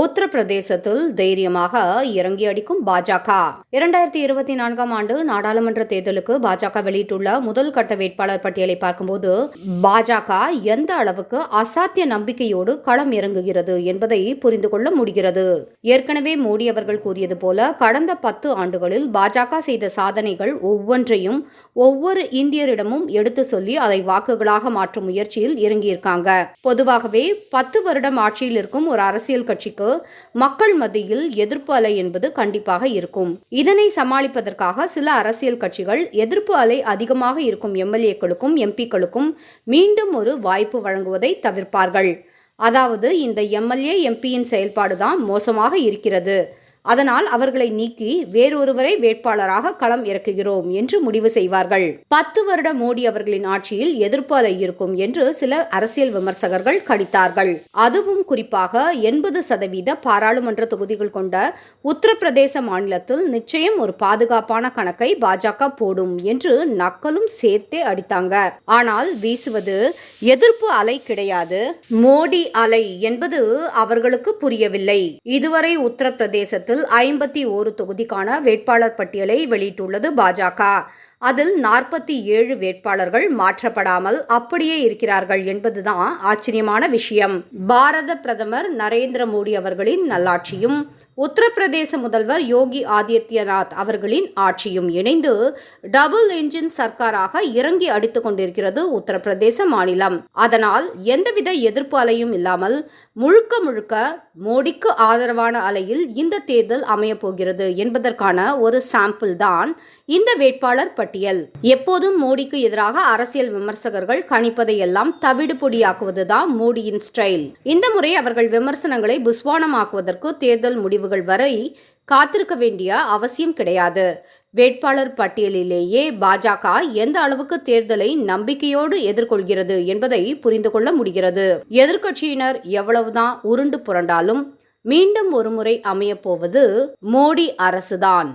உத்தரப்பிரதேசத்தில் தைரியமாக இறங்கி அடிக்கும் பாஜக. இரண்டாயிரத்தி இருபத்தி நான்காம் ஆண்டு நாடாளுமன்ற தேர்தலுக்கு பாஜக வெளியிட்டுள்ள முதல் கட்ட வேட்பாளர் பட்டியலை பார்க்கும்போது பாஜக எந்த அளவுக்கு அசாத்திய நம்பிக்கையோடு களம் இறங்குகிறது என்பதை புரிந்து கொள்ள முடிகிறது. ஏற்கனவே மோடி அவர்கள் கூறியது போல கடந்த பத்து ஆண்டுகளில் பாஜக செய்த சாதனைகள் ஒவ்வொன்றையும் ஒவ்வொரு இந்தியரிடமும் எடுத்து சொல்லி அதை வாக்குகளாக மாற்றும் முயற்சியில் இறங்கியிருக்காங்க. பொதுவாகவே பத்து வருடம் ஆட்சியில் இருக்கும் ஒரு அரசியல் கட்சிக்கு மக்கள் மத்தியில் எதிர்ப்பு அலை என்பது கண்டிப்பாக இருக்கும். இதனை சமாளிப்பதற்காக சில அரசியல் கட்சிகள் எதிர்ப்பு அலை அதிகமாக இருக்கும் எம்எல்ஏக்களுக்கும் எம்பிக்களுக்கும் மீண்டும் ஒரு வாய்ப்பு வழங்குவதை தவிர்ப்பார்கள். அதாவது இந்த எம்எல்ஏ எம்பியின் செயல்பாடுதான் மோசமாக இருக்கிறது. அதனால் அவர்களை நீக்கி வேறொருவரை வேட்பாளராக களம் இறக்குகிறோம் என்று முடிவு செய்வார்கள். பத்து வருட மோடி அவர்களின் ஆட்சியில் எதிர்ப்பு அலை இருக்கும் என்று சில அரசியல் விமர்சகர்கள் கணித்தார்கள். அதுவும் குறிப்பாக எண்பது சதவீத பாராளுமன்ற தொகுதிகள் கொண்ட உத்தரப்பிரதேச மாநிலத்தில் நிச்சயம் ஒரு பாதுகாப்பான கணக்கை பாஜக போடும் என்று நக்கலும் சேர்த்தே அடித்தாங்க. ஆனால் வீசுவது எதிர்ப்பு அலை கிடையாது. மோடி அலை என்பது அவர்களுக்கு புரியவில்லை. இதுவரை உத்தரப்பிரதேசத்தில் ஐம்பத்தி ஓரு தொகுதிக்கான வேட்பாளர் பட்டியலை வெளியிட்டுள்ளது பாஜக. அதில் நாற்பத்தி ஏழு வேட்பாளர்கள் மாற்றப்படாமல் அப்படியே இருக்கிறார்கள் என்பதுதான் ஆச்சரியமான விஷயம். பாரத பிரதமர் நரேந்திர மோடி அவர்களின் நல்லாட்சியும் உத்தரப்பிரதேச முதல்வர் யோகி ஆதித்யநாத் அவர்களின் ஆட்சியும் இணைந்து டபுள் இன்ஜின் சர்க்காராக இறங்கி அடித்துக் கொண்டிருக்கிறது உத்தரப்பிரதேச மாநிலம். அதனால் எந்தவித எதிர்ப்பு அலையும் இல்லாமல் முழுக்க முழுக்க மோடிக்கு ஆதரவான அலையில் இந்த தேர்தல் அமையப்போகிறது என்பதற்கான ஒரு சாம்பிள் தான் இந்த வேட்பாளர் பட்டியல். எப்போதும் மோடிக்கு எதிராக அரசியல் விமர்சகர்கள் கணிப்பதையெல்லாம் தவிடு பொடியாக்குவதுதான் மோடியின் ஸ்டைல் இந்த முறை அவர்கள் விமர்சனங்களை புஸ்வானமாக்குவதற்கு தேர்தல் முடிவுகள் வரை காத்திருக்க வேண்டிய அவசியம் கிடையாது. வேட்பாளர் பட்டியலிலேயே பாஜக எந்த அளவுக்கு தேர்தலை நம்பிக்கையோடு எதிர்கொள்கிறது என்பதை புரிந்து கொள்ள முடிகிறது. எதிர்க்கட்சியினர் எவ்வளவுதான் உருண்டு புரண்டாலும் மீண்டும் ஒருமுறை அமையப்போவது மோடி அரசுதான்.